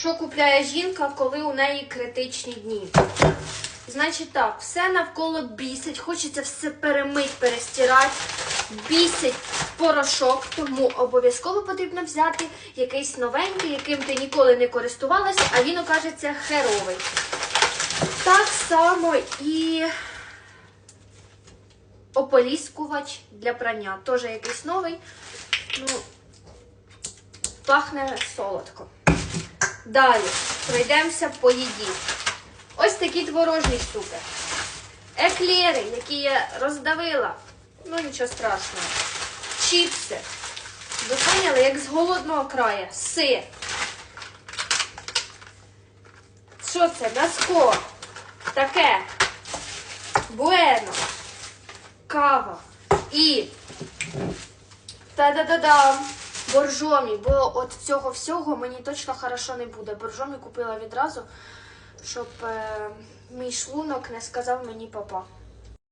Що купляє жінка, коли у неї критичні дні? Значить так, все навколо бісить, хочеться все перемить, перестирати, бісить порошок, тому обов'язково потрібно взяти якийсь новенький, яким ти ніколи не користувалася, а він окажеться херовий. Так само і ополіскувач для прання. Теж якийсь новий. Ну, пахне солодко. Далі пройдемося по їді. Ось такі творожні штуки. Еклери, які я роздавила. Ну, нічого страшного. Чіпси. Ви поняли, як з голодного краю. Сир. Що це? Наско. Таке. Буено. Кава. І. Та-да-да-дам. Боржомі, бо от цього всього мені точно хорошо не буде. Боржомі купила відразу, щоб е, мій шлунок не сказав мені папа.